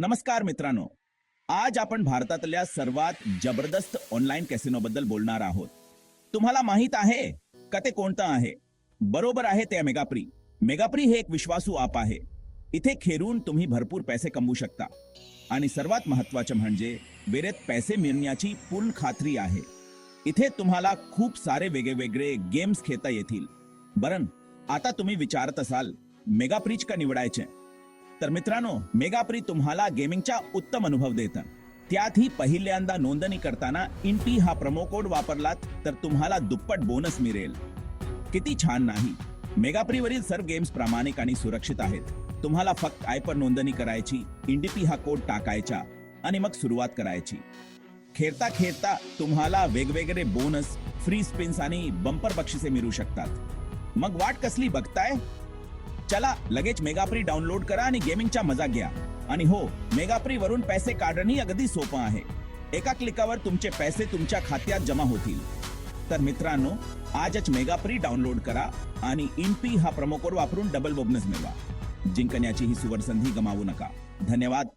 नमस्कार मित्रांनो. आज आपण भारतातल्या सर्वात जबरदस्त ऑनलाईन कॅसिनो बद्दल बोलणार आहोत. तुम्हाला माहीत आहे का ते कोणतं आहे? बरोबर आहे ते मेगाप्री. मेगाप्री हे एक विश्वासू आप आहे. इथे खेळून तुम्ही भरपूर पैसे कमवू शकता. आणि सर्वात महत्वाचं म्हणजे वेळेत पैसे मिळण्याची पूर्ण खात्री आहे. इथे तुम्हाला खूप सारे वेगवेगळे गेम्स खेळता येतील. बरं आता तुम्ही विचारत असाल मेगाप्रीच का निवडायचे? तर मित्रांनो मेगाप्री तुम्हाला गेमिंगचा उत्तम अनुभव देतं. त्यातही पहिल्यांदा नोंदणी करताना इंटी हा प्रमो कोड वापरलात तर तुम्हाला दुप्पट बोनस मिळेल. किती छान नाही. मेगाप्रीवरील सर्व गेम्स प्रामाणिक आणि सुरक्षित आहेत. तुम्हाला फक्त आयपर नोंदणी करायची इंडीपी हा कोड टाकायचा आणि मग सुरुवात करायची. खेळता खेळता तुम्हाला वेगवेगळे बोनस फ्री स्पिन्स आणि बंपर बक्षिसे मिळू शकतात. मग वाट कसली बघताय? चला लगेच मेगाप्री डाउनलोड करा आणि गेमिंगचा मजा घ्या. आणि हो मेगाप्री वरून पैसे काढणंही अगदी सोपं आहे. एका क्लिकावर तुमचे पैसे तुमच्या खात्यात जमा होतील. तर मित्रांनो आजच मेगाप्री डाउनलोड करा आणि इनपी हा प्रमो कोड वापरून डबल बोनस मिळवा. जिंकण्याची ही सुवर्ण संधी गमावू नका. धन्यवाद.